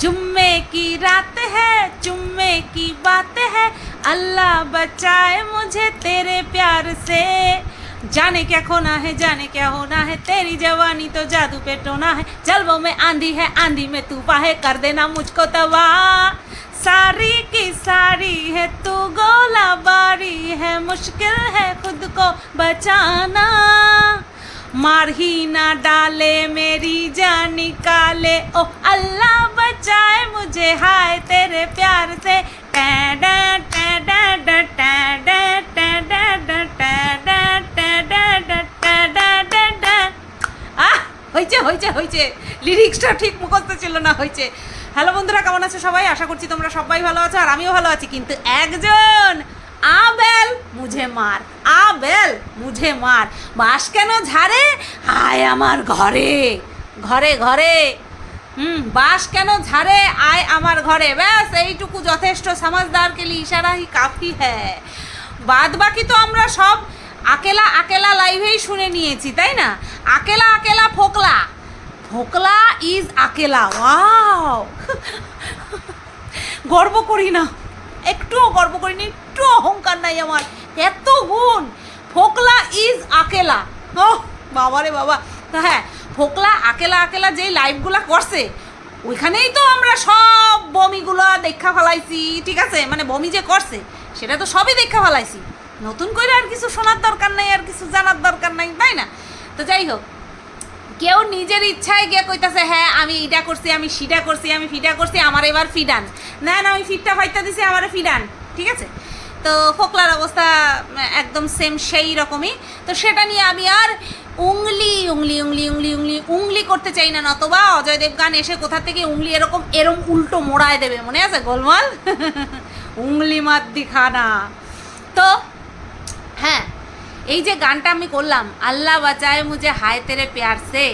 जुम्मे की रात है, जुम्मे की बात है। अल्लाह बचाए मुझे तेरे प्यार से। जाने क्या खोना है, जाने क्या होना है, तेरी जवानी तो जादू पे टोना है। जलवों में आंधी है, आंधी में तूफा है, कर देना मुझको तबाह सारी की सारी है, तू गोला बारी है, मुश्किल है खुद को बचाना। मार ही ना डाले मेरी जान निकाले ओ अल्लाह बचाए मुझे हाय तेरे प्यार से टैडा टैडा डा टैडा टैडा डा टैडा टैडा डा टैडा डा डा আহ হয়েছে হয়েছে হয়েছে লিরিক্সটা ঠিক মুখস্থ ছিল না হয়েছে হ্যালো বন্ধুরা কেমন আছো সবাই আশা করছি তোমরা সবাই ভালো আছো আর আমিও ভালো আছি কিন্তু একজন আবেল মুঝে মার। আবেল মুঝে মার। বাস কেন ঝাড়ে? আয় আমার ঘরে। ঘরে ঘরে। হুম বাস কেন ঝাড়ে? আয় আমার ঘরে। ব্যাস, এইটুকু যথেষ্ট। সমাজদার কে লিয়ে ইশারা হি কাফি হ্যাঁ বাদ বাকি তো আমরা সব আকেলা আকেলা লাইভেই শুনে নিয়েছি, তাই না? আকেলা আকেলা ফোকলা। ফোকলা ইজ আকেলা, ওয়াও। গর্ব করি না। একটুও গর্ব করি না একটু অহংকার নাই আমার। এত গুণ। ফোকলা ইজ আকেলা। ও বাবারে বাবা। হ্যাঁ ফোকলা, আকেলা আকেলা যেই লাইভগুলা করছে, ওইখানেই তো আমরা সব বমিগুলো দেখা ফেলাইছি, ঠিক আছে? মানে বমি যে করছে, সেটা তো সবই দেখা ফেলাইছি। নতুন করে আর কিছু শোনার দরকার নাই, আর কিছু জানার দরকার নাই, তাই না? তো যাই হোক, কেউ নিজের ইচ্ছায় গিয়ে কইতাছে হ্যাঁ আমি এটা করছি, আমি সিটা করছি, আমি ফিটা করছি, আমার এবার ফিডান। না না, আমি ফিটটা ফাইটা দিছি, আমার ফিডান, ঠিক আছে? তো ফোকলার অবস্থা একদম সেম সেই রকমই। তো সেটা নিয়ে আমি আর উংলি উংলি উংলি উংলি উংলি উংলি করতে চাই না। নতবা অজয় দেবগান এসে কোথা থেকে উংলি এরকম, এরম উল্টো মোড়ায় দেবে, মনে আছে গোলমাল? উংলি মাত দিখানা তো হ্যাঁ এই যে গানটা আমি করলাম, আল্লাহ বাঁচায় মুঝে হায় তেরে প্যার সে।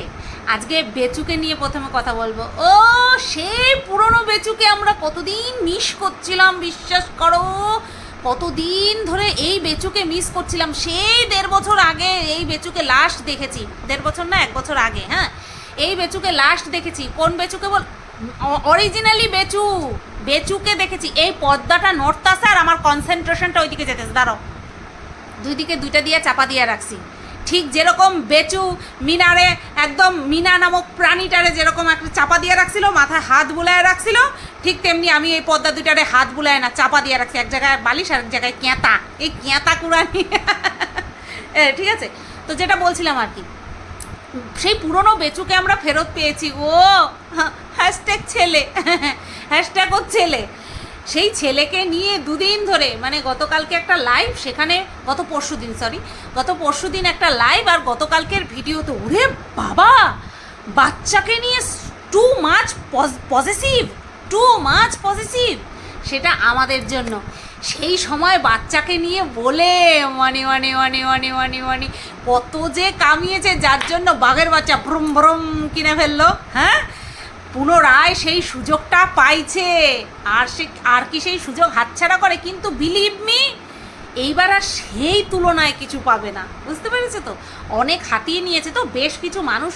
আজকে বেচুকে নিয়ে প্রথমে কথা বলব। ও, সেই পুরনো বেচুকে আমরা কতদিন মিস করছিলাম, বিশ্বাস করো। কতদিন ধরে এই বেচুকে মিস করছিলাম, সেই দেড় বছর আগে এই বেচুকে লাস্ট দেখেছি। দেড় বছর না, এক বছর আগে হ্যাঁ? এই বেচুকে লাস্ট দেখেছি। কোন বেচুকে বল অরিজিনালি বেচু, বেচুকে দেখেছি। এই পর্দাটা নড়তাছে আর আমার কনসেন্ট্রেশনটা ওইদিকে যেতেছে দাঁড়াও। দুই দিকে দুইটা দিয়ে চাপা দিয়ে রাখছি। ঠিক যেরকম বেচু মিনারে, একদম মিনা নামক প্রাণীটারে যেরকম একটা চাপা দিয়ে রাখছিল, মাথায় হাত বুলায় রাখছিল ঠিক তেমনি আমি এই পদ্মা দুইটারে হাত বুলায় না, চাপা দিয়ে রাখছি। এক জায়গায় বালিশ আর এক জায়গায় কেঁতা। এই কেঁতা কুড়ানি। ঠিক আছে? তো যেটা বলছিলাম আর কি, সেই পুরনো বেচুকে আমরা ফেরত পেয়েছি। ও হ্যাশট্যাগ ছেলে হ্যাশট্যাগ ও ছেলে। সেই ছেলেকে নিয়ে দুদিন ধরে মানে গতকালকে একটা লাইভ সেখানে গত পরশু দিন সরি গত পরশু দিন একটা লাইভ আর গতকালকের ভিডিওতে, ওরে বাবা! বাচ্চাকে নিয়ে too much positive too much positive সেটা আমাদের জন্য। সেই সময় বাচ্চাকে নিয়ে বলে মানে মানে মানে মানে মানে মানে কত যে কামিয়েছে, যার জন্য বাঘের বাচ্চা ভ্রম ভ্রম কিনে ফেলল হ্যাঁ? পুনরায় সেই সুযোগটা পাইছে। আর সে, আর কি সেই সুযোগ হাতছাড়া করে? কিন্তু বিলিভ মি এইবার আর সেই তুলনায় কিছু পাবে না। বুঝতে পেরেছে তো? অনেক হাতিয়ে নিয়েছে তো? বেশ কিছু মানুষ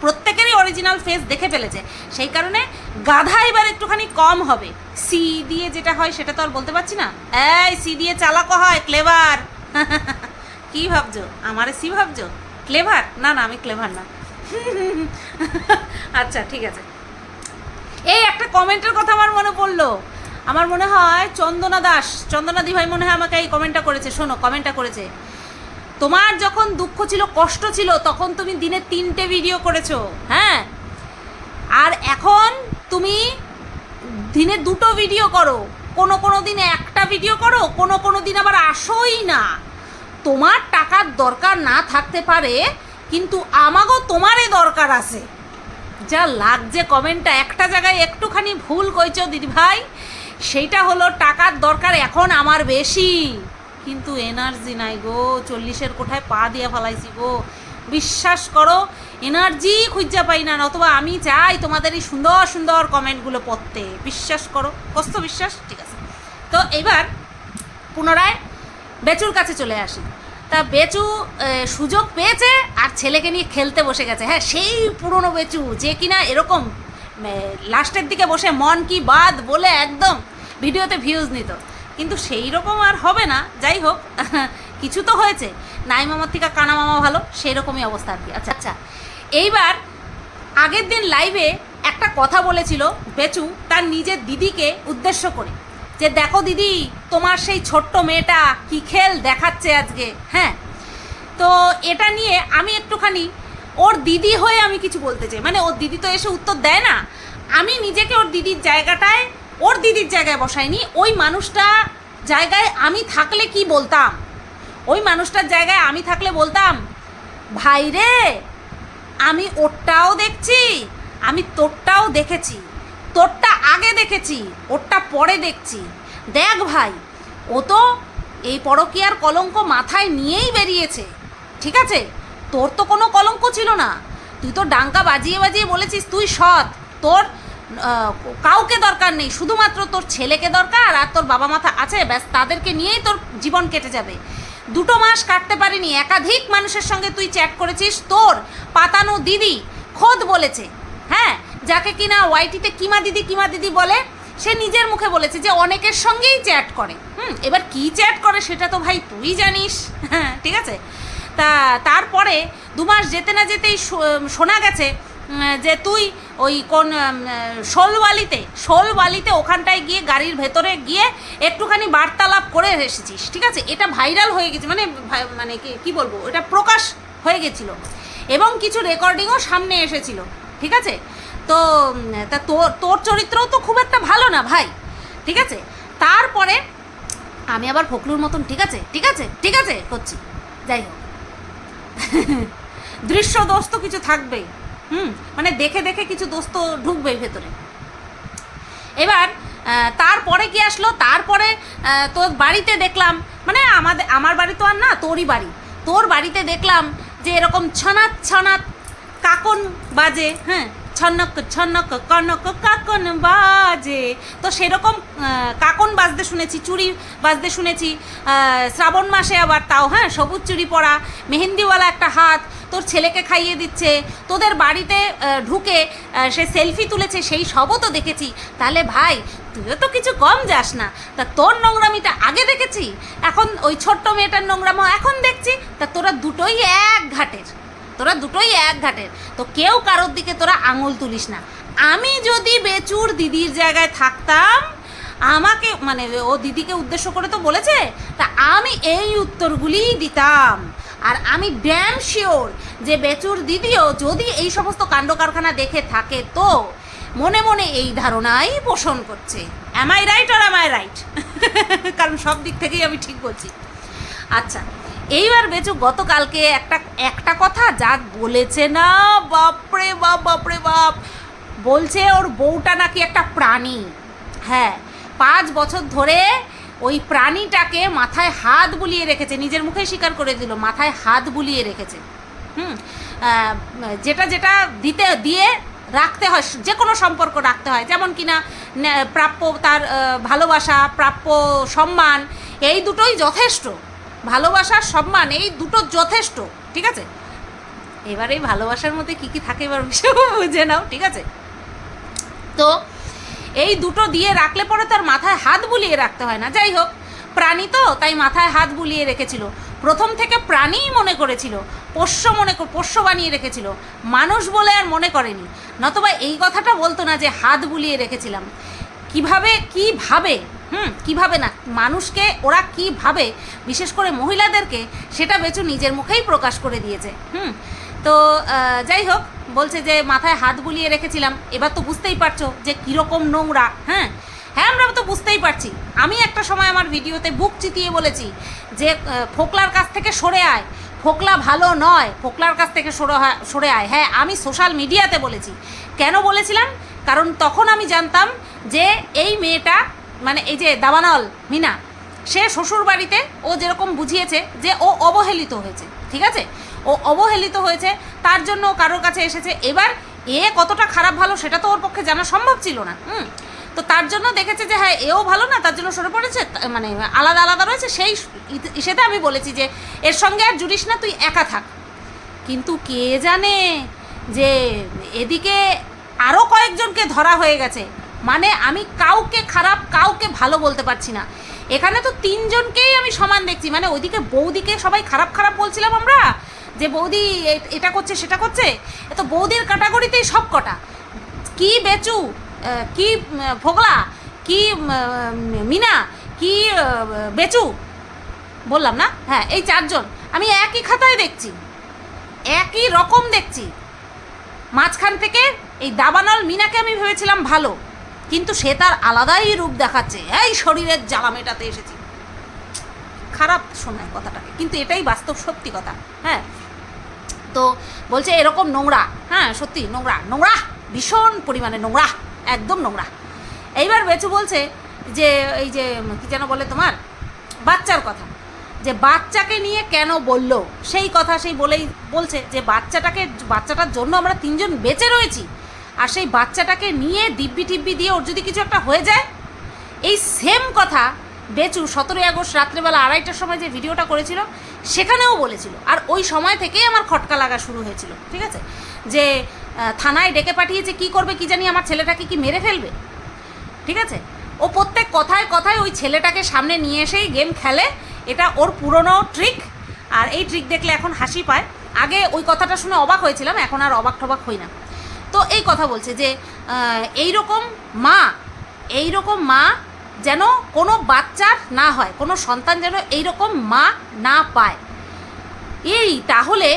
প্রত্যেকেরই অরিজিনাল ফেস দেখে ফেলেছে। সেই কারণে গাধা এবার একটুখানি কম হবে। সি দিয়ে যেটা হয় সেটা তো আর বলতে পারছি না। এই সি দিয়ে চালাকও হয় ক্লেভার কি ভাবছ? আমারে সি ভাবছ? ক্লেভার না না, আমি ক্লেভার না। আচ্ছা ঠিক আছে। এই, একটা কমেন্টের কথা আমার মনে পড়ল। আমার মনে হয় চন্দনা দাস, চন্দনা দি ভাই মনে হয় আমাকে এই কমেন্টটা করেছে। শোনো, কমেন্টটা করেছে। তোমার যখন দুঃখ ছিল, কষ্ট ছিল, তখন তুমি দিনে তিনটে ভিডিও করেছ হ্যাঁ? আর এখন তুমি দিনে দুটো ভিডিও করো। কোনো কোনো দিনে একটা ভিডিও করো, কোনো কোনো দিন আবার আসোই না। তোমার টাকার দরকার না থাকতে পারে, কিন্তু আমাগো তোমারই দরকার আছে। যা লাগছে কমেন্টটা, একটা জায়গায় একটুখানি ভুল কইছো দিদি ভাই সেইটা হলো টাকার দরকার এখন আমার বেশি। কিন্তু এনার্জি নাই গো, চল্লিশের কোঠায় পা দিয়ে ফেলাইছি গো। বিশ্বাস করো, এনার্জি খুঁজা পাই না অথবা আমি চাই তোমাদের এই সুন্দর সুন্দর কমেন্টগুলো পড়তে। বিশ্বাস করো, কষ্ট বিশ্বাস? ঠিক আছে। তো এবার পুনরায় বেচুর কাছে চলে আসি। তা বেচু সুযোগ পেয়েছে আর ছেলেকে নিয়ে খেলতে বসে গেছে। হ্যাঁ সেই পুরনো বেচু যে কিনা এরকম লাস্টের দিকে বসে মন কি বাদ বলে একদম ভিডিওতে ভিউজ নিত। কিন্তু সেই রকম আর হবে না। যাই হোক, কিছু তো হয়েছে। নাই মামার থেকে কানা মামা ভালো সেই রকমই অবস্থা আর কি। আচ্ছা আচ্ছা। এইবার আগের দিন লাইভে একটা কথা বলেছিল বেচু তার নিজের দিদিকে উদ্দেশ্য করে। যে দেখো দিদি, তোমার সেই ছোট্ট মেয়েটা কি খেল দেখাচ্ছে আজকে হ্যাঁ? তো এটা নিয়ে আমি একটুখানি, ওর দিদি হয়ে আমি কিছু বলতে চাই। মানে ওর দিদি তো এসে উত্তর দেয় না। আমি নিজেকে ওর দিদির জায়গাটায় ওর দিদির জায়গায় বসায়নি, ওই মানুষটা জায়গায় আমি থাকলে কি বলতাম? ওই মানুষটার জায়গায় আমি থাকলে বলতাম, ভাই রে, আমি ওরটাও দেখছি, আমি তোরটাও দেখেছি, তোরটা আগে দেখেছি, ওরটা পরে দেখছি। দেখ ভাই, ও তো এই পরকীয়ার কলঙ্ক মাথায় নিয়েই বেরিয়েছে, ঠিক আছে? তোর তো কোনো কলঙ্ক ছিল না। তুই তো ডাঙ্কা বাজিয়ে বাজিয়ে বলেছিস, তুই সৎ, তোর কাউকে দরকার নেই। শুধুমাত্র তোর ছেলেকে দরকার আর তোর বাবা মাথা আছে, ব্যাস, তাদেরকে নিয়েই তোর জীবন কেটে যাবে। দুটো মাস কাটতে পারিনি, একাধিক মানুষের সঙ্গে তুই চ্যাট করেছিস। তোর পাতানো দিদি খোদ বলেছে হ্যাঁ? যাকে কিনা ওয়াইটিতে কিমা দিদি কিমা দিদি বলে, সে নিজের মুখে বলেছে যে অনেকের সঙ্গেই চ্যাট করে। হুম, এবার কি চ্যাট করে সেটা তো ভাই তুই জানিস হ্যাঁ ঠিক আছে? তা, তারপরে দু মাস যেতে না যেতেই শোনা গেছে যে তুই ওই কোন শোলবালিতে শোলবালিতে ওখানটায় গিয়ে গাড়ির ভেতরে গিয়ে একটুখানি বার্তালাপ করে এসেছিস, ঠিক আছে? এটা ভাইরাল হয়ে গেছে মানে মানে কি- বলব? এটা প্রকাশ হয়ে গেছিল। এবং কিছু রেকর্ডিংও সামনে এসেছিল, ঠিক আছে? তো তা তোর তোর চরিত্রও তো খুব একটা ভালো না ভাই, ঠিক আছে? তারপরে আমি আবার ফকলুর মতন, ঠিক আছে? ঠিক আছে? ঠিক আছে? করছি। যাই হোক। দৃশ্য দোষ তো কিছু থাকবেই। হুম মানে দেখে দেখে কিছু দোস্ত ঢুকবে ভেতরে। এবার তারপরে কি আসলো? তারপরে তোর বাড়িতে দেখলাম মানে আমাদের, আমার বাড়ি তো আর না, তোরই বাড়ি। তোর বাড়িতে দেখলাম যে এরকম ছনাত ছনাত কাকন বাজে হ্যাঁ? ছনক ছনক, কনক, কাকন বাজে। তো সেরকম কাকন বাজতে শুনেছি চুড়ি বাজতে শুনেছি। শ্রাবণ মাসে আবার তাও হ্যাঁ সবুজ চুড়ি পরা, মেহেন্দিওয়ালা একটা হাত তোর ছেলেকে খাইয়ে দিচ্ছে। তোদের বাড়িতে ঢুকে সে সেলফি তুলেছে, সেই সবও তো দেখেছি। তাহলে ভাই, তুইও তো কিছু কম যাস না। তা তোর নোংরামিটা আগে দেখেছি? এখন ওই ছোট্ট মেয়েটার নোংরামো এখন দেখছি। তা তোরা দুটোই এক ঘাটের। তোরা দুটোই এক ঘাটের। তো কেউ কারোর দিকে তোরা আঙুল তুলিস না। আমি যদি বেচুর দিদির জায়গায় থাকতাম, আমাকে মানে ও দিদিকে উদ্দেশ্য করে তো বলেছে, তা আমি এই উত্তরগুলিই দিতাম। আর আমি ড্যাম শিওর যে বেচুর দিদিও যদি এই সমস্ত কাণ্ড কারখানা দেখে থাকে তো মনে মনে এই ধারণাই পোষণ করছে। অ্যাম আই রাইট আর অ্যাম আই রাইট কারণ সব দিক থেকেই আমি ঠিক বলছি। আচ্ছা এইবার বেচু, গতকালকে একটা একটা কথা যা বলেছে না, বাপরে বাপ বাপরে বাপ। বলছে ওর বউটা নাকি একটা প্রাণী। হ্যাঁ পাঁচ বছর ধরে ওই প্রাণীটাকে মাথায় হাত বুলিয়ে রেখেছে, নিজের মুখে স্বীকার করে দিল, মাথায় হাত বুলিয়ে রেখেছে। হুম যেটা যেটা দিতে, দিয়ে রাখতে হয় যে কোনো সম্পর্ক রাখতে হয়, যেমন কিনা, ন্যা- প্রাপ্য তার ভালোবাসা, প্রাপ্য সম্মান, এই দুটোই যথেষ্ট। ভালোবাসার সম্মান, এই দুটো যথেষ্ট, ঠিক আছে? এবার এই ভালোবাসার মধ্যে কী কী থাকে এবার বিষয় বুঝে নাও, ঠিক আছে? তো এই দুটো দিয়ে রাখলে পরে তার মাথায় হাত বুলিয়ে রাখতে হয় না। যাই হোক, প্রাণী তো, তাই মাথায় হাত বুলিয়ে রেখেছিল। প্রথম থেকে প্রাণীই মনে করেছিল, পোষ্য মনে পোষ্য বানিয়ে রেখেছিল। মানুষ বলে আর মনে করেনি। নতবা এই কথাটা বলতো না যে হাত বুলিয়ে রেখেছিলাম। কীভাবে, কি ভাবে হুম, কীভাবে না? মানুষকে ওরা কি ভাবে? বিশেষ করে মহিলাদেরকে সেটা বেচু নিজের মুখেই প্রকাশ করে দিয়েছে। হুম, তো যাই হোক, বলছে যে মাথায় হাত বুলিয়ে রেখেছিলাম। এবার তো বুঝতেই পারছ যে কীরকম নোংরা হ্যাঁ? হ্যাঁ আমরা তো বুঝতেই পারছি। আমি একটা সময় আমার ভিডিওতে বুক চিতিয়ে বলেছি যে ফোকলার কাছ থেকে সরে আয়। ফোকলা ভালো নয়, ফোকলার কাছ থেকে সরে সরে আয়। হ্যাঁ আমি সোশ্যাল মিডিয়াতে বলেছি। কেন বলেছিলাম? কারণ তখন আমি জানতাম যে, এই মেয়েটা মানে এই যে দাবানল, মিনা, সে শ্বশুর বাড়িতে ও যেরকম বুঝিয়েছে যে ও অবহেলিত হয়েছে, ঠিক আছে? ও অবহেলিত হয়েছে, তার জন্য কারোর কাছে এসেছে। এবার এ কতটা খারাপ ভালো সেটা তো ওর পক্ষে জানা সম্ভব ছিল না, হুম? তো তার জন্য দেখেছে যে হ্যাঁ এও ভালো না, তার জন্য সরে পড়েছে মানে আলাদা আলাদা রয়েছে, সেই ইসেতে আমি বলেছি যে, এর সঙ্গে আর জুড়িস না, তুই একা থাক। কিন্তু কে জানে যে, এদিকে আরও কয়েকজনকে ধরা হয়ে গেছে। মানে আমি কাউকে খারাপ, কাউকে ভালো বলতে পারছি না। এখানে তো তিনজনকেই আমি সমান দেখছি। মানে ওইদিকে বৌদিকে সবাই খারাপ খারাপ বলছিলাম আমরা, যে বৌদি এটা করছে, সেটা করছে। এ তো বৌদির ক্যাটাগরিতেই সব কটা। কি বেচু কি ফোগলা কি মিনা, কি বেচু, বললাম না? হ্যাঁ এই চারজন। আমি একই খাতায় দেখছি। একই রকম দেখছি। মাঝখান থেকে এই দাবানল মিনাকে আমি ভেবেছিলাম ভালো। কিন্তু সে তার আলাদাই রূপ দেখাচ্ছে। এই শরীরের জ্বালা মেটাতে এসেছি। খারাপ শোনায় কথাটাকে, কিন্তু এটাই বাস্তব সত্যি কথা হ্যাঁ? তো বলছে এরকম নোংরা হ্যাঁ সত্যি নোংরা নোংরা, ভীষণ পরিমাণে নোংরা, একদম নোংরা। এইবার বেচু বলছে যে, এই যে, কি যেন বলে তোমার? বাচ্চার কথা। যে বাচ্চাকে নিয়ে কেন বলল? সেই কথা সেই বলেই বলছে যে বাচ্চাটাকে, বাচ্চাটার জন্য আমরা তিনজন বেঁচে রয়েছি। আর সেই বাচ্চাটাকে নিয়ে দিব্যি টিব্বি দিয়ে ওর যদি কিছু একটা হয়ে যায়? এই সেম কথা বেচু সতেরোই আগস্ট রাত্রেবেলা আড়াইটার সময় যে ভিডিওটা করেছিল, সেখানেও বলেছিল। আর ওই সময় থেকেই আমার খটকা লাগা শুরু হয়েছিল, ঠিক আছে? যে থানায় ডেকে পাঠিয়েছে, কি করবে, কি জানি আমার ছেলেটাকে কি মেরে ফেলবে? ঠিক আছে? ও প্রত্যেক কথায় কথায় ওই ছেলেটাকে সামনে নিয়ে এসেই গেম খেলে। এটা ওর পুরনো ট্রিক আর এই ট্রিক দেখলে এখন হাসি পায়। আগে ওই কথাটা শুনে অবাক হয়েছিলাম, এখন আর অবাক টবাক হই না। তো এই কথা বলছে যে এই রকম মা এই রকম মা যেন কোনো বাচ্চার না হয়, কোনো সন্তান যেন এই রকম মা না পায়। এই তাহলে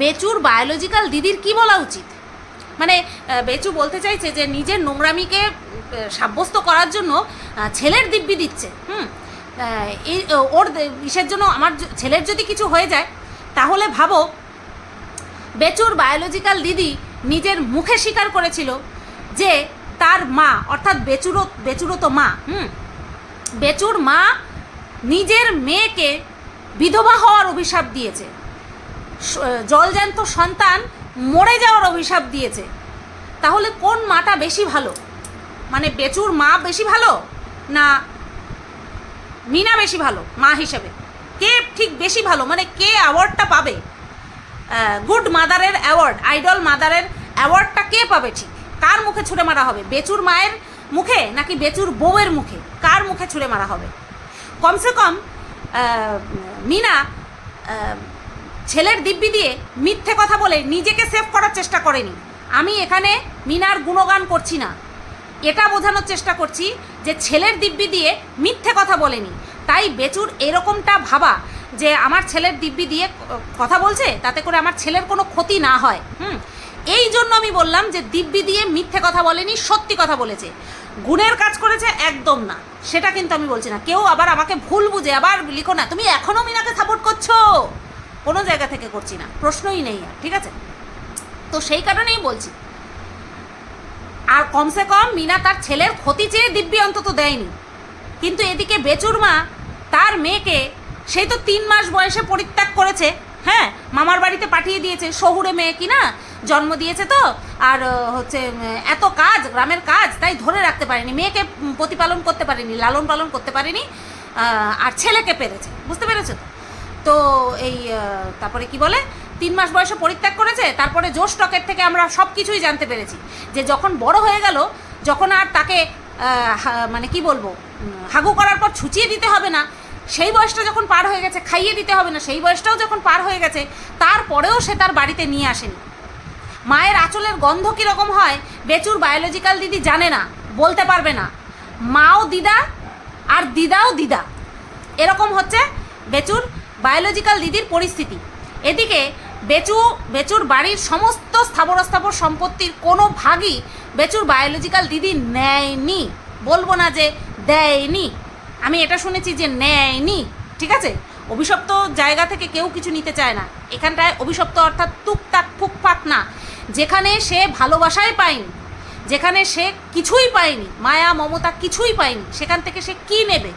বেচুর বায়োলজিক্যাল দিদির কি বলা উচিত? মানে বেচু বলতে চাইছে যে, নিজের নোংরামিকে সাব্যস্ত করার জন্য ছেলের দিব্যি দিচ্ছে, হুম? এই ওর ইসের জন্য আমার ছেলের যদি কিছু হয়ে যায়, তাহলে ভাবো, বেচুর বায়োলজিক্যাল দিদি নিজের মুখে স্বীকার করেছিল যে তার মা, অর্থাৎ বেচুরও বেচুরও তো মা, হুম, বেচুর মা নিজের মেয়েকে বিধবা হওয়ার অভিশাপ দিয়েছে। জলজ্যান্ত সন্তান মরে যাওয়ার অভিশাপ দিয়েছে। তাহলে কোন মাটা বেশি ভালো? মানে বেচুর মা বেশি ভালো না মিনা বেশি ভালো, মা হিসেবে? কে ঠিক বেশি ভালো? মানে কে অ্যাওয়ার্ডটা পাবে? গুড মাদারের অ্যাওয়ার্ড, আইডল মাদারের অ্যাওয়ার্ডটা কে পাবে ঠিক? কার মুখে ছুঁড়ে মারা হবে? বেচুর মায়ের মুখে নাকি বেচুর বউয়ের মুখে? কার মুখে ছুঁড়ে মারা হবে? কমসে কম মিনা ছেলের দিব্যি দিয়ে মিথ্যে কথা বলে নিজেকে সেভ করার চেষ্টা করেনি। আমি এখানে মিনার গুণগান করছি না। এটা বোঝানোর চেষ্টা করছি যে ছেলের দিব্যি দিয়ে মিথ্যে কথা বলেনি। তাই বেচুর এরকমটা ভাবা যে আমার ছেলের দিব্যি দিয়ে কথা বলছে, তাতে করে আমার ছেলের কোনো ক্ষতি না হয়। হুম? এই জন্য আমি বললাম যে দিব্যি দিয়ে মিথ্যে কথা বলেনি, সত্যি কথা বলেছে। গুণের কাজ করেছে একদম না। সেটা কিন্তু আমি বলছি না। কেউ আবার আমাকে ভুল বুঝে, আবার লিখো না। তুমি এখনও মিনাকে সাপোর্ট করছ? কোনো জায়গা থেকে করছি না। প্রশ্নই নেই আর, ঠিক আছে? তো সেই কারণেই বলছি। আর কমসে কম মিনা তার ছেলের ক্ষতি চেয়ে দিব্যি অন্তত দেয়নি। কিন্তু এদিকে বেচুর মা তার মেয়েকে সেই তো তিন মাস বয়সে পরিত্যাগ করেছে। হ্যাঁ মামার বাড়িতে পাঠিয়ে দিয়েছে, শহুরে মেয়ে কি না জন্ম দিয়েছে তো। আর হচ্ছে এত কাজ, গ্রামের কাজ, তাই ধরে রাখতে পারেনি। মেয়েকে প্রতিপালন করতে পারেনি, লালন পালন করতে পারেনি আর ছেলেকে পেরেছে। বুঝতে পেরেছ তো? তো এই তারপরে কি বলে? তিন মাস বয়সে পরিত্যাগ করেছে, তারপরে জোশ টকের থেকে আমরা সব কিছুই জানতে পেরেছি। যে যখন বড় হয়ে গেল, যখন আর তাকে মানে কি বলব? হাগু করার পর ছুচিয়ে দিতে হবে না। সেই বয়সটা যখন পার হয়ে গেছে, খাইয়ে দিতে হবে না, সেই বয়সটাও যখন পার হয়ে গেছে, তারপরেও সে তার বাড়িতে নিয়ে আসেনি। মায়ের আঁচলের গন্ধ কীরকম হয়, বেচুর বায়োলজিক্যাল দিদি জানে না, বলতে পারবে না। মাও দিদা আর দিদাও দিদা। এরকম হচ্ছে বেচুর বায়োলজিক্যাল দিদির পরিস্থিতি। এদিকে বেচু, বেচুর বাড়ির সমস্ত স্থাবর স্থাবর সম্পত্তির কোনো ভাগই বেচুর বায়োলজিক্যাল দিদি নেয়নি। বলব না যে দেয়নি। আমি এটা শুনেছি যে নেয়নি, ঠিক আছে? অভিশপ্ত জায়গা থেকে কেউ কিছু নিতে চায় না। এখানটায় অভিশপ্ত অর্থাৎ টুকটাক ফুকফাক না। যেখানে সে ভালোবাসাই পায়নি, যেখানে সে কিছুই পায়নি, মায়া, মমতা কিছুই পায়নি, সেখান থেকে সে কি নেবে?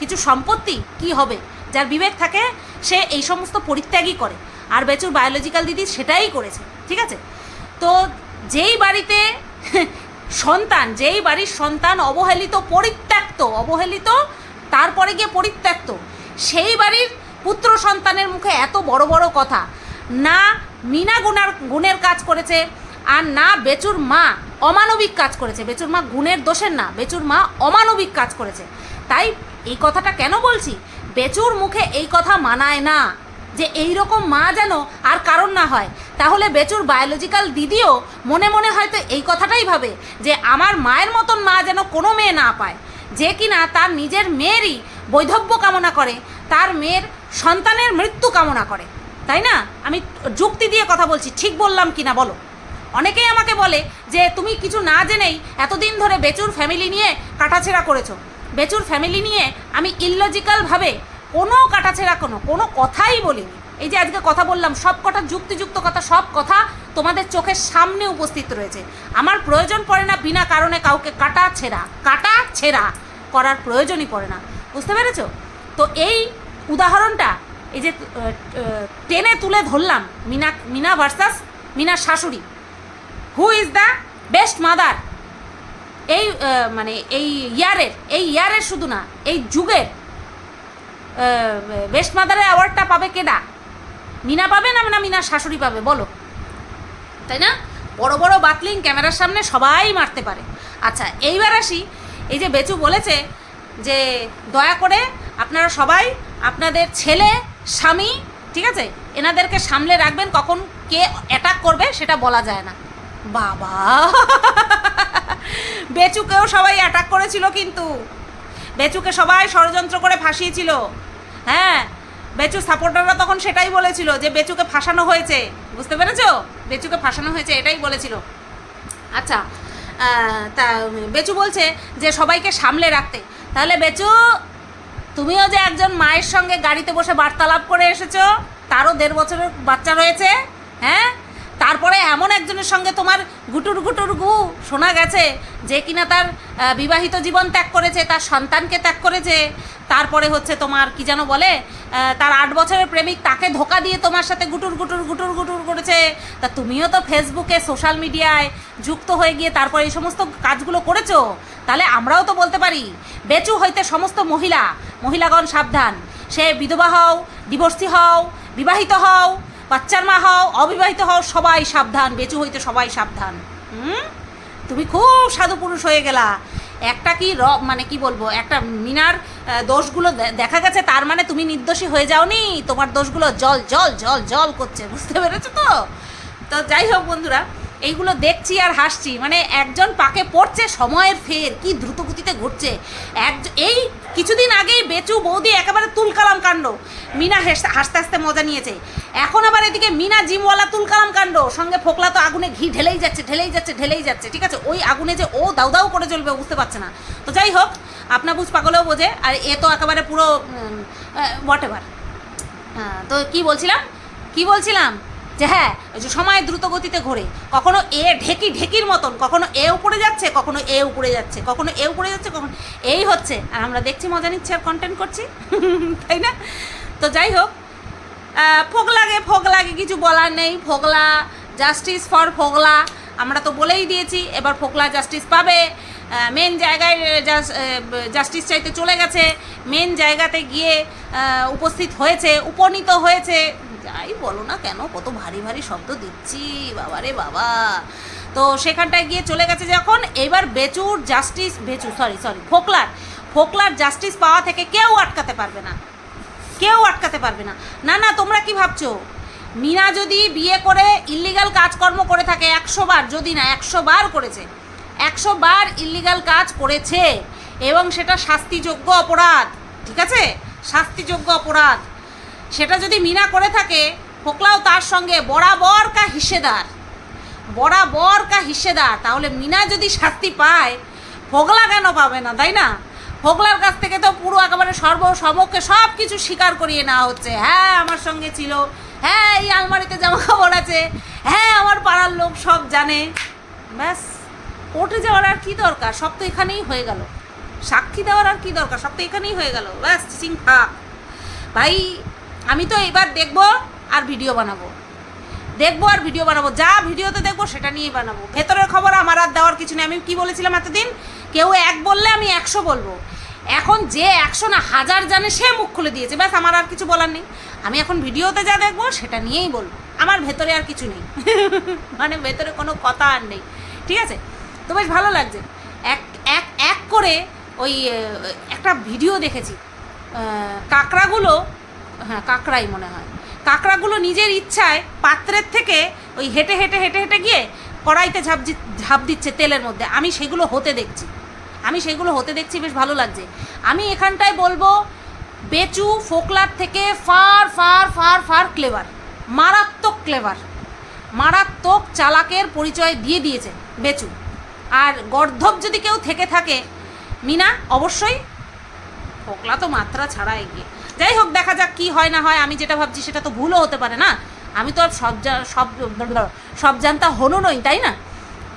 কিছু সম্পত্তি? কি হবে? যার বিবেক থাকে, সে এই সমস্ত পরিত্যাগই করে। আর বেচুর বায়োলজিক্যাল দিদি সেটাই করেছে, ঠিক আছে? তো যেই বাড়িতে সন্তান, যেই বাড়ির সন্তান অবহেলিত, পরিত্যক্ত, অবহেলিত তারপরে গিয়ে পরিত্যক্ত। সেই বাড়ির পুত্র সন্তানের মুখে এত বড় বড় কথা। না মিনা গুনার, গুণের কাজ করেছে, আর না বেচুর মা অমানবিক কাজ করেছে। বেচুর মা গুণের দোষের না, বেচুর মা অমানবিক কাজ করেছে। তাই এই কথাটা কেন বলছি? বেচুর মুখে এই কথা মানায় না যে এই রকম মা যেন আর কারণ না হয়। তাহলে বেচুর বায়োলজিক্যাল দিদিও মনে মনে হয়তো এই কথাটাই ভাবে যে আমার মায়ের মতন মা যেন কোনো মেয়ে না পায়। যে কিনা তার নিজের মেয়েরই বৈধব্য কামনা করে, তার মেয়ের সন্তানের মৃত্যু কামনা করে। তাই না? আমি যুক্তি দিয়ে কথা বলছি, ঠিক বললাম কিনা বলো? অনেকেই আমাকে বলে যে, তুমি কিছু না জেনেই এতদিন ধরে বেচুর ফ্যামিলি নিয়ে কাটাছেড়া করেছ। বেচুর ফ্যামিলি নিয়ে আমি ইললজিক্যালভাবে কোনো কাটাছেড়া কোনো কোনো কথাই বলিনি। এই যে আজকে কথা বললাম, সব কটা যুক্তিযুক্ত কথা, সব কথা তোমাদের চোখের সামনে উপস্থিত রয়েছে। আমার প্রয়োজন পড়ে না বিনা কারণে কাউকে কাটা ছেঁড়া কাটা ছেঁড়া করার প্রয়োজনই পড়ে না। বুঝতে পেরেছ? তো এই উদাহরণটা এই যে টেনে তুলে ধরলাম, মিনা মিনা ভার্সাস মিনার শাশুড়ি। Who is the best mother এই মানে এই ইয়ারের এই ইয়ারের শুধু না, এই যুগের বেস্ট মাদারের অ্যাওয়ার্ডটা পাবে কেডা মিনা পাবে না না মিনার শাশুড়ি পাবে, বলো। তাই না? বড় বড় বাতলিং ক্যামেরার সামনে সবাই মারতে পারে। আচ্ছা এইবার আসি। এই যে বেচু বলেছে যে, দয়া করে আপনারা সবাই আপনাদের ছেলে, স্বামী, ঠিক আছে? এনাদেরকে সামলে রাখবেন, কখন কে অ্যাটাক করবে সেটা বলা যায় না। বাবা! বেচুকেও সবাই অ্যাটাক করেছিল কিন্তু। বেচুকে সবাই ষড়যন্ত্র করে ফাঁসিয়েছিল। হ্যাঁ বেচু সাপোর্টাররা তখন সেটাই বলেছিল যে বেচুকে ফাঁসানো হয়েছে। বুঝতে পেরেছ? বেচুকে ফাঁসানো হয়েছে, এটাই বলেছিল। আচ্ছা তা, বেচু বলছে যে সবাইকে সামলে রাখতে। তাহলে বেচু, তুমিও যে একজন মায়ের সঙ্গে গাড়িতে বসে বার্তালাপ করে এসেছ, তারও দেড় বছরের বাচ্চা রয়েছে হ্যাঁ? তারপরে এমন একজনের সঙ্গে তোমার গুটুর গুটুর গু শোনা গেছে যে কিনা তার বিবাহিত জীবন ত্যাগ করেছে, তার সন্তানকে ত্যাগ করেছে, তারপরে হচ্ছে তোমার কি যেন বলে তার আট বছরের প্রেমিক তাকে ধোকা দিয়ে তোমার সাথে গুটুর গুটুর গুটুর গুটুর করেছে। তা তুমিও তো ফেসবুকে, সোশ্যাল মিডিয়ায় যুক্ত হয়ে গিয়ে তারপরে এই সমস্ত কাজগুলো করেছ। তাহলে আমরাও তো বলতে পারি, বেচু হইতে সমস্ত মহিলা, মহিলাগণ সাবধান। সে বিধবা হও, ডিভোর্সি হও, বিবাহিত হও বাচ্চার মা হও, অবিবাহিত হও, সবাই সাবধান, বেচু হইতে সবাই সাবধান। হুম? তুমি খুব সাধু পুরুষ হয়ে গেলা। একটা কি র মানে কি বলব, একটা মিনার দোষগুলো দেখা গেছে, তার মানে তুমি নির্দোষী হয়ে যাওনি? তোমার দোষগুলো জল জল জল জল করছে, বুঝতে পেরেছ তো? তো যাই হোক বন্ধুরা এইগুলো দেখছি আর হাসছি। মানে একজন পাকে পড়ছে, সময়ের ফের, কি দ্রুতগতিতে ঘটছে। এক, এই কিছুদিন আগেই বেচু বৌদি একেবারে তুলকালাম কাণ্ড। মিনা হেস- হাসতে হাসতে মজা নিয়েছে। এখন আবার এদিকে মিনা জিমওয়ালা তুলকালাম কাণ্ড। সঙ্গে ফোকলা তো আগুনে ঘি ঢেলেই যাচ্ছে ঢেলেই যাচ্ছে ঢেলেই যাচ্ছে, ঠিক আছে? ওই আগুনে যে ও দাউ দাউ করে জ্বলবে বুঝতে পারছে না। তো যাই হোক, আপনা বুঝ পাগলেও বোঝে, আর এ তো একেবারে পুরো হোয়াট এভার তো কি বলছিলাম? কি বলছিলাম? যে হ্যাঁ যে সময় দ্রুত গতিতে ঘোরে, কখনো এ ঢেকি ঢেকির মতন, কখনো এ উপরে যাচ্ছে, কখনো এ উপরে যাচ্ছে, কখনো এ উপরে যাচ্ছে, কখনো এই হচ্ছে। আর আমরা দেখছি মজা নিচ্ছি আর কন্টেন্ট করছি, তাই না? তো যাই হোক ফোগলাগে ফোগলাকে কিছু বলার নেই ফোগলা জাস্টিস ফর ফোগলা আমরা তো বলেই দিয়েছি, এবার ফোকলা জাস্টিস পাবে। মেন জায়গায় জাস্টিস চাইতে চলে গেছে। মেন জায়গাতে গিয়ে উপস্থিত হয়েছে, উপনীত হয়েছে। যাই বলো না কেন, কত ভারী ভারী শব্দ দিচ্ছি, বাবারে বাবা। তো সেখানটায় গিয়ে চলে গেছে যখন, এবার বেচুর জাস্টিস বেচু সরি সরি ফোকলার। ফোকলার জাস্টিস পাওয়া থেকে কেউ আটকাতে পারবে না। কেউ আটকাতে পারবে না। না না, তোমরা কি ভাবছ? মিনা যদি বিয়ে করে ইল্লিগাল কাজকর্ম করে থাকে, একশো বার, যদি না, একশো বার করেছে। একশো বার ইল্লিগাল কাজ করেছে এবং সেটা শাস্তিযোগ্য অপরাধ, ঠিক আছে? শাস্তিযোগ্য অপরাধ। সেটা যদি মিনা করে থাকে, ফোকলাও তার সঙ্গে বরাবর কা হিসেদার। বরাবর কা হিসেদার। তাহলে মিনা যদি শাস্তি পায় ফোগলা কেন পাবে না, তাই না? ফোগলার কাছ থেকে তো পুরো একেবারে সর্বসমক্ষে সব কিছু স্বীকার করিয়ে নেওয়া হচ্ছে। হ্যাঁ আমার সঙ্গে ছিল। হ্যাঁ এই আলমারিতে জামা কাপড় আছে। হ্যাঁ আমার পাড়ার লোক সব জানে। ব্যাস, কোর্টে যাওয়ার আর কি দরকার? সব তো এখানেই হয়ে গেল। সাক্ষী দেওয়ার আর কি দরকার? সব তো এখানেই হয়ে গেল। ব্যাস চিচিং থাক। ভাই, আমি তো এবার দেখব আর ভিডিও বানাবো। দেখব আর ভিডিও বানাবো। যা ভিডিওতে দেখব, সেটা নিয়েই বানাবো। ভেতরের খবর আমার আর দেওয়ার কিছু নেই। আমি কি বলেছিলাম এতদিন? কেউ এক বললে আমি একশো বলব। এখন যে একশো না হাজার জানে, সে মুখ খুলে দিয়েছে। ব্যাস, আমার আর কিছু বলার নেই। আমি এখন ভিডিওতে যা দেখব সেটা নিয়েই বলব। আমার ভেতরে আর কিছু নেই। মানে ভেতরে কোনো কথা আর নেই। ঠিক আছে? তো বেশ ভালো লাগছে। এক এক এক করে ওই একটা ভিডিও দেখেছি। কাঁকড়াগুলো হ্যাঁ কাঁকড়াই মনে হয়। কাঁকড়াগুলো নিজের ইচ্ছায় পাত্রের থেকে ওই হেঁটে হেঁটে হেঁটে হেঁটে গিয়ে কড়াইতে ঝাপ ঝাঁপ দিচ্ছে তেলের মধ্যে। আমি সেগুলো হতে দেখছি। আমি সেগুলো হতে দেখছি, বেশ ভালো লাগছে। আমি এখানটায় বলব বেচু, ফোকলার থেকে far far far far clever মারাত্মক ক্লেভার মারাত্মক চালাকের পরিচয় দিয়ে দিয়েছে বেচু। আর গর্ধব যদি কেউ থেকে থাকে, মিনা, অবশ্যই ফোকলা তো মাত্রা ছাড়া এগিয়ে। যাই হোক, দেখা যাক কি হয় না হয়, আমি যেটা ভাবছি সেটা তো ভুলও হতে পারে না। আমি তো আর সব সব সব জানতা হনু নই, তাই না?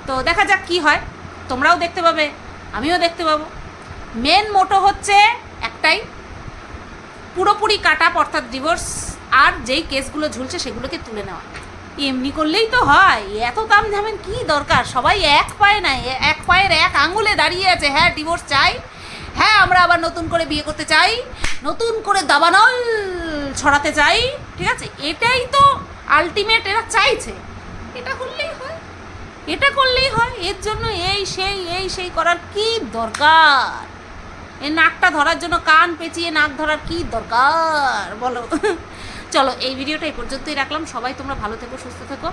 তো দেখা যাক কি হয়, তোমরাও দেখতে পাবে, আমিও দেখতে পাবো। মেন মোটো হচ্ছে একটাই পুরোপুরি কাটা অর্থাৎ ডিভোর্স আর যেই কেসগুলো ঝুলছে সেগুলোকে তুলে নেওয়া। এমনি করলেই তো হয়, এত দাম ঝামেন কি দরকার? সবাই এক পায়ে নাই, এক পায়ের এক আঙুলে দাঁড়িয়ে আছে হ্যাঁ ডিভোর্স চাই হ্যাঁ আমরা আবার নতুন করে বিয়ে করতে চাই, নতুন করে দাবানল ছড়াতে চাই, ঠিক আছে? এটাই তো আলটিমেট এরা চাইছে। এটা করলেই হয়, এটা করলেই হয়, এর জন্য এই, সেই এই, সেই করার কি দরকার? এই নাকটা ধরার জন্য কান পেঁচিয়ে নাক ধরার কি দরকার? বলো। চলো, এই ভিডিওটা এই পর্যন্তই রাখলাম। সবাই তোমরা ভালো থেকো, সুস্থ থেকো।